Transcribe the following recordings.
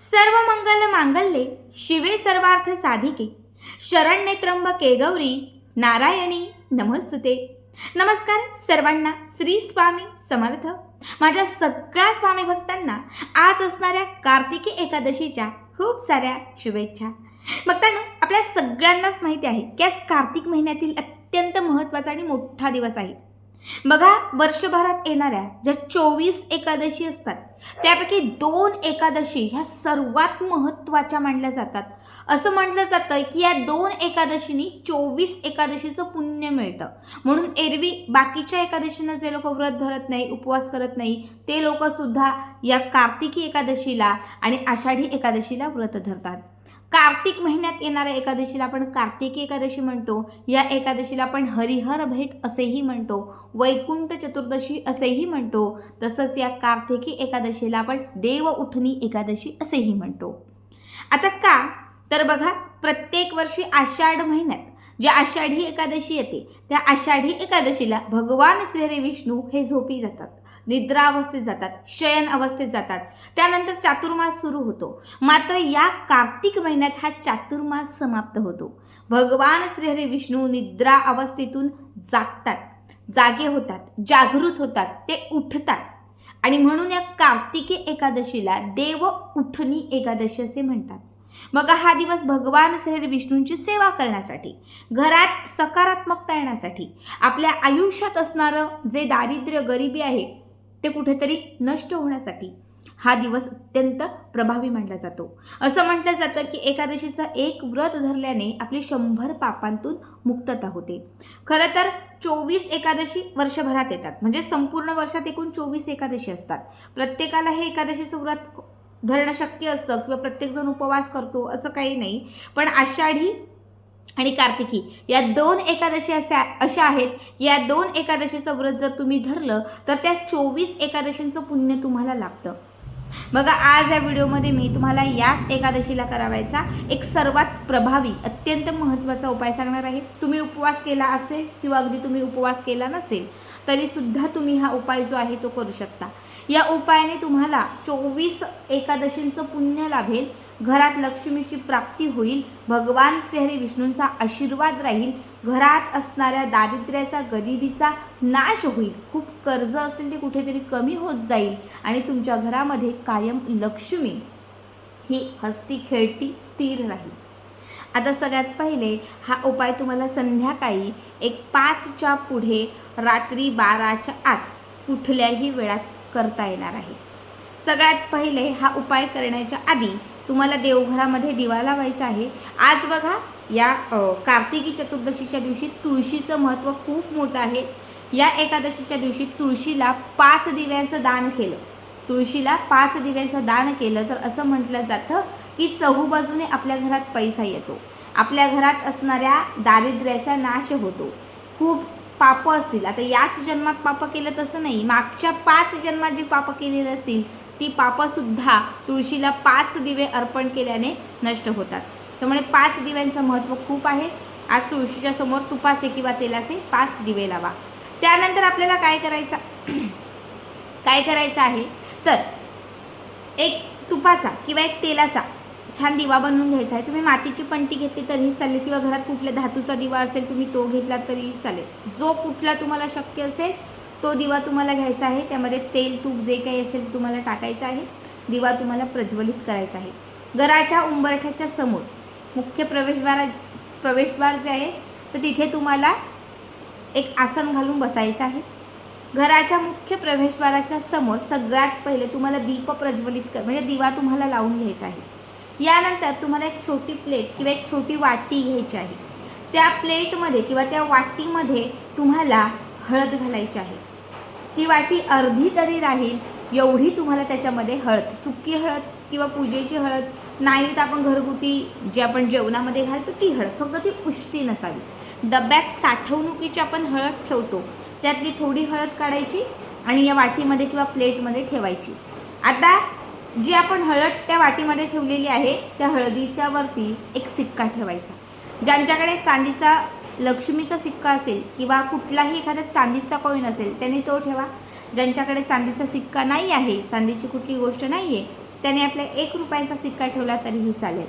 सर्व मंगल मांगल्ये शिवे सर्वार्थ साधिके. शरण्ये त्र्यंबके गौरी नारायणी नमस्तुते. नमस्कार सर्वांना श्री स्वामी समर्थ. माझ्या सगळ्या स्वामी भक्तांना आज असणाऱ्या कार्तिकी एकादशीच्या खूप साऱ्या शुभेच्छा. भक्तांनो आपल्या सगळ्यांनाच माहिती आहे की आज कार्तिक महिन्यातील अत्यंत महत्त्वाचा आणि मोठा दिवस आहे. बघा वर्षभरात येणाऱ्या ज्या चोवीस एकादशी असतात त्यापैकी दोन एकादशी ह्या सर्वात महत्त्वाच्या मानल्या जातात. असं म्हटलं जातं की या दोन एकादशीनी चोवीस एकादशीचं पुण्य मिळतं. म्हणून एरवी बाकीच्या एकादशीनं जे लोक व्रत धरत नाही उपवास करत नाही ते लोकसुद्धा या कार्तिकी एकादशीला आणि आषाढी एकादशीला व्रत धरतात. कार्तिक महिन्यात येणाऱ्या एकादशीला आपण कार्तिकी एकादशी म्हणतो. या एकादशीला आपण हरिहर भेट असेही म्हणतो. वैकुंठ चतुर्दशी असेही म्हणतो. तसंच या कार्तिकी एकादशीला आपण देव उठणी एकादशी असेही म्हणतो. आता का? तर बघा प्रत्येक वर्षी आषाढ महिन्यात जी आषाढी एकादशी येते त्या आषाढी एकादशीला भगवान श्रीहरी विष्णू हे झोपी जातात. निद्रा अवस्थेत जातात शयन अवस्थेत जातात. त्यानंतर चातुर्मास सुरू होतो. मात्र या कार्तिक महिन्यात हा चातुर्मास समाप्त होतो. भगवान श्रीहरी विष्णू निद्रा अवस्थेतून जागतात जागे होतात जागृत होतात ते उठतात. आणि म्हणून या कार्तिकी एकादशीला देव उठणी एकादशी असे म्हणतात. मग हा दिवस भगवान श्री विष्णूंची सेवा करण्यासाठी घरात सकारात्मकता येण्यासाठी आपल्या आयुष्यात असणारं जे दारिद्र्य गरिबी आहे ते कुठेतरी नष्ट होण्यासाठी हा दिवस अत्यंत प्रभावी मानला जातो. असं म्हटलं जातं की एकादशीचं एक व्रत धरल्याने आपली शंभर पापांतून मुक्तता होते. खरं तर चोवीस एकादशी वर्षभरात येतात. म्हणजे संपूर्ण वर्षात एकूण चोवीस एकादशी असतात. प्रत्येकाला हे एकादशीचं व्रत धरणं शक्य असतं किंवा प्रत्येकजण उपवास करतो असं काही नाही. पण आषाढी आणि कार्तिकी या दोन एकादशी अशा अशा आहेत या दोन एकादशीचं व्रत जर तुम्ही धरलं तर त्या चोवीस एकादशींचं पुण्य तुम्हाला लाभतं. बघा आज या व्हिडिओमध्ये मी तुम्हाला याच एकादशीला करावायचा एक सर्वात प्रभावी अत्यंत महत्त्वाचा उपाय सांगणार आहे. तुम्ही उपवास केला असेल किंवा अगदी तुम्ही उपवास केला नसेल तरीसुद्धा तुम्ही हा उपाय जो आहे तो करू शकता. या उपायाने तुम्हाला चोवीस एकादशींचं पुण्य लाभेल. घरात लक्ष्मीची प्राप्ती होईल भगवान श्रीहरी विष्णूंचा आशीर्वाद राहील घरात असणाऱ्या दारिद्र्याचा गरिबीचा नाश होईल. खूप कर्ज असेल ते कुठेतरी कमी होत जाईल आणि तुमच्या घरामध्ये कायम लक्ष्मी ही हस्ती खेळती स्थिर राहील. आता सगळ्यात पहिले हा उपाय तुम्हाला संध्याकाळी एक पाचच्या पुढे रात्री बाराच्या आत कुठल्याही वेळात करता येणार आहे. सगळ्यात पहिले हा उपाय करण्याच्या आधी तुम्हाला देवघरामध्ये दिवा लावायचा आहे. आज बघा या कार्तिकी चतुर्दशीच्या दिवशी तुळशीचं महत्त्व खूप मोठं आहे. या एकादशीच्या दिवशी तुळशीला पाच दिव्यांचं दान केलं. तुळशीला पाच दिव्यांचं दान केलं तर असं म्हटलं जातं की चहूबाजूने आपल्या घरात पैसा येतो. आपल्या घरात असणाऱ्या दारिद्र्याचा नाश होतो. खूप पापं असतील. आता याच जन्मात पापं केलं तसं नाही. मागच्या पाच जन्मात जी पापं केलेली असतील ती पापंसुद्धा तुळशीला पाच दिवे अर्पण केल्याने नष्ट होतात. त्यामुळे पाच दिव्यांचं महत्त्व खूप आहे. आज तुळशीच्या समोर तुपाचे किंवा तेलाचे पाच दिवे लावा. त्यानंतर आपल्याला काय करायचं काय करायचं आहे? तर एक तुपाचा किंवा एक तेलाचा छान दिवा बनवून घ्यायचा आहे. तुम्ही मातीची पंटी घेतली तरीही चालेल किंवा घरात कुठल्या धातूचा दिवा असेल तुम्ही तो घेतला तरीही चालेल. जो कुठला तुम्हाला शक्य असेल तो दिवा तुम्हाला घ्यायचा आहे त्यामध्ये तेल तूप जे काही असेल तुम्हाला टाकायचं आहे दिवा तुम्हाला प्रज्वलित करायचा आहे. घराच्या उंबरठ्याच्या समोर मुख्य प्रवेशद्वारा प्रवेशद्वार जे आहे तर तिथे तुम्हाला एक आसन घालून बसायचं आहे. घराच्या मुख्य प्रवेशद्वाराच्या समोर सगळ्यात पहिले तुम्हाला दीप प्रज्वलित कर म्हणजे दिवा तुम्हाला लावून घ्यायचा आहे. यानंतर तुम्हाला एक छोटी प्लेट किंवा एक छोटी वाटी घ्यायची आहे. त्या प्लेटमध्ये किंवा त्या वाटीमध्ये तुम्हाला हळद घालायची आहे. ती वाटी अर्धी तरी राहील एवढी तुम्हाला त्याच्यामध्ये हळद सुकी हळद किंवा पूजेची हळद नाही तर आपण घरगुती जे आपण जेवणामध्ये घालतो ती हळद फक्त ती उष्टी नसावी. डब्यात साठवणुकीची आपण हळद ठेवतो त्यातली थोडी हळद काढायची आणि या वाटीमध्ये किंवा प्लेटमध्ये ठेवायची. आता जी आपण हळद त्या वाटीमध्ये ठेवलेली आहे त्या हळदीच्या वरती एक सिक्का ठेवायचा. ज्यांच्याकडे चांदीचा लक्ष्मीचा सिक्का असेल किंवा कुठलाही एखादा चांदीचा कॉईन असेल त्याने तो ठेवा. ज्यांच्याकडे चांदीचा सिक्का नाही आहे चांदीची कुठली गोष्ट नाही आहे त्याने आपल्या एक रुपयांचा सिक्का ठेवला तरीही चालेल.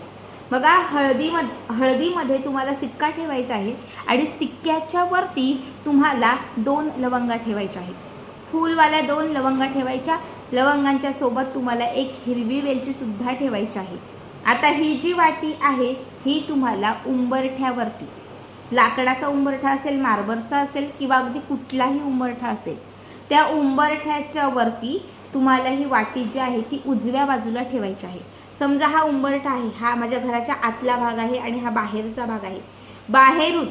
बघा हळदीम हळदीमध्ये तुम्हाला सिक्का ठेवायचा आहे आणि सिक्क्याच्या वरती तुम्हाला दोन लवंगा ठेवायच्या आहेत. फूलवाल्या दोन लवंगा ठेवायच्या लवंगांच्या सोबत तुम्हाला एक हिरवी वेलचीसुद्धा ठेवायची आहे. आता ही जी वाटी आहे ही तुम्हाला उंबरठ्यावरती लाकडाचा उंबरठा असेल मार्बलचा असेल किंवा अगदी कुठलाही उंबरठा असेल त्या उंबरठ्याच्या वरती तुम्हाला ही वाटी जी आहे ती उजव्या बाजूला ठेवायची आहे. समजा हा उंबरठा आहे हा माझ्या घराच्या आतला भाग आहे आणि हा बाहेरचा भाग आहे. बाहेरून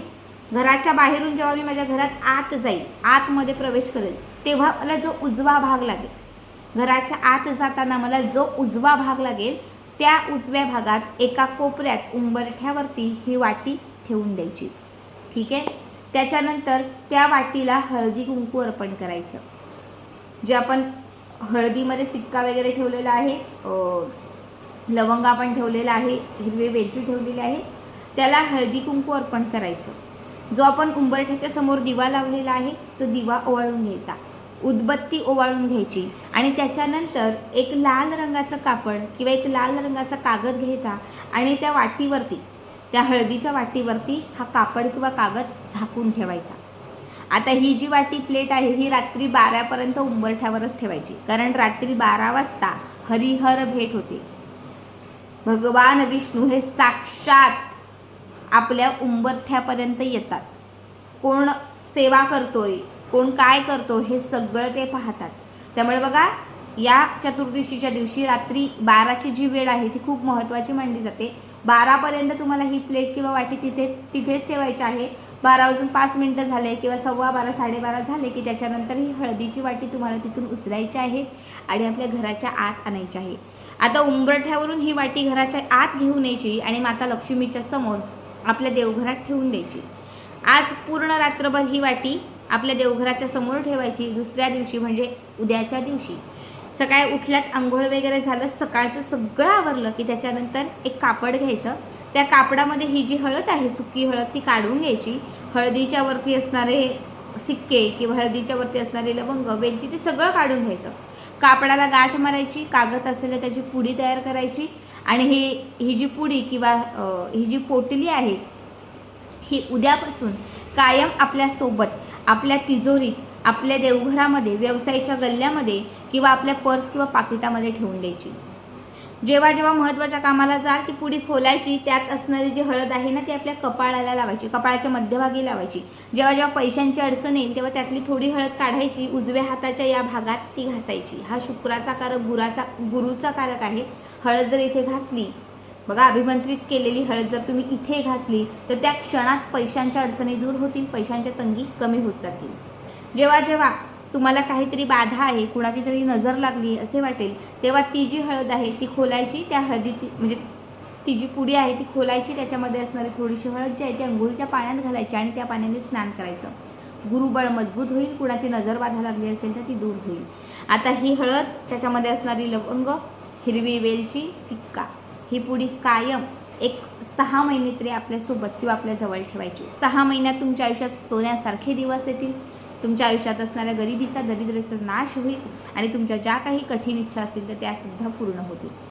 घराच्या बाहेरून जेव्हा मी माझ्या घरात आत जाईल आतमध्ये प्रवेश करेल तेव्हा मला जो उजवा भाग लागेल घराच्या आत जाताना मला जो उजवा भाग लागेल त्या उजव्या भागात एका कोपऱ्यात उंबरठ्यावरती ही वाटी ठेवून द्यायची. ठीक आहे? त्याच्यानंतर त्या वाटीला हळदी कुंकू अर्पण करायचं. जे आपण हळदीमध्ये सिक्का वगैरे ठेवलेला आहे लवंगा लवंग आपण ठेवलेला आहे हिरवी वेलची ठेवलेली आहे त्याला हळदी कुंकू अर्पण करायचं. जो आपण उंबरठ्याच्या समोर दिवा लावलेला आहे तो दिवा ओवाळून घ्यायचा. उदबत्ती ओवाळून घ्यायची आणि त्याच्यानंतर एक लाल रंगाचं कापड किंवा एक लाल रंगाचा कागद घ्यायचा आणि त्या वाटीवरती त्या हळदीच्या वाटीवरती हा कापड किंवा कागद झाकून ठेवायचा. आता ही जी वाटी प्लेट आहे ही रात्री बारापर्यंत उंबरठ्यावरच ठेवायची. कारण रात्री बारा वाजता हरिहर भेट होते. भगवान विष्णू हे साक्षात आपल्या उंबरठ्यापर्यंत येतात. कोण सेवा करतोय कोण काय करतो हे सगळं ते पाहतात. त्यामुळे बघा या चतुर्दशीच्या दिवशी रात्री बाराची जी वेळ आहे ती खूप महत्त्वाची मानली जाते. बारापर्यंत तुम्हाला ही प्लेट किंवा वाटी तिथे तिथेच ठेवायची आहे. बारा वाजून पाच मिनटं झाले किंवा सव्वा बारा साडेबारा झाले की त्याच्यानंतर ही हळदीची वाटी तुम्हाला तिथून उचलायची आहे आणि आपल्या घराच्या आत आणायची आहे. आता उंबरठ्यावरून ही वाटी घराच्या आत घेऊन यायची आणि माता लक्ष्मीच्या समोर आपल्या देवघरात ठेवून द्यायची. आज पूर्ण रात्रभर ही वाटी आपल्या देवघराच्या समोर ठेवायची. दुसऱ्या दिवशी म्हणजे उद्याच्या दिवशी. सकाळी उठल्यात आंघोळ वगैरे झालं सकाळचं सगळं आवरलं की त्याच्यानंतर एक कापड घ्यायचं. त्या कापडामध्ये ही जी हळद आहे सुकी हळद ती काढून घ्यायची. हळदीच्या वरती असणारे सिक्के किंवा हळदीच्या वरती असणारे लवंग वेलची ते सगळं काढून घ्यायचं. कापडाला गाठ मारायची कागद असेल तर त्याची पुडी तयार करायची आणि ही ही जी पुडी किंवा ही जी पोटली आहे ही उद्यापासून कायम आपल्यासोबत आपल्या तिजोरीत आपल्या देवघरामध्ये व्यवसायाच्या गल्ल्यामध्ये किंवा आपल्या पर्स किंवा पाकिटामध्ये ठेवून द्यायची. जेव्हा जेव्हा महत्त्वाच्या कामाला जाल ती पुडी खोलायची त्यात असणारी जी हळद आहे ना ती आपल्या कपाळाला लावायची कपाळाच्या मध्यभागी लावायची. जेव्हा जेव्हा पैशांची अडचण येईल तेव्हा त्यातली थोडी हळद काढायची उजव्या हाताच्या या भागात ती घासायची. हा शुक्राचा कारक गुराचा गुरुचा कारक आहे. हळद जर इथे घासली बघा अभिमंत्रित केलेली हळद जर तुम्ही इथे घासली तर त्या क्षणात पैशांच्या अडचणी दूर होतील पैशांच्या तंगी कमी होत जातील. जेव्हा जेव्हा तुम्हाला काहीतरी बाधा आहे कुणाची तरी नजर लागली असे वाटेल तेव्हा ती जी हळद आहे ती खोलायची त्या हळदी ती म्हणजे ती जी पुडी आहे ती खोलायची त्याच्यामध्ये असणारी थोडीशी हळद जी आहे ती अंघोळीच्या पाण्यात घालायची आणि त्या पाण्याने स्नान करायचं. गुरुबळ मजबूत होईल कुणाची नजर बाधा लागली असेल तर ती दूर होईल. आता ही हळद त्याच्यामध्ये असणारी लवंग हिरवी वेलची सिक्का ही पुडी कायम एक सहा महिने तरी आपल्यासोबत किंवा आपल्याजवळ ठेवायची. सहा महिन्यात तुमच्या आयुष्यात सोन्यासारखे दिवस येतील. तुमच्या आयुष्यात असणाऱ्या गरिबीचा दरिद्रीचा नाश होईल आणि तुमच्या ज्या काही कठीण इच्छा असतील तर त्यासुद्धा पूर्ण होतील.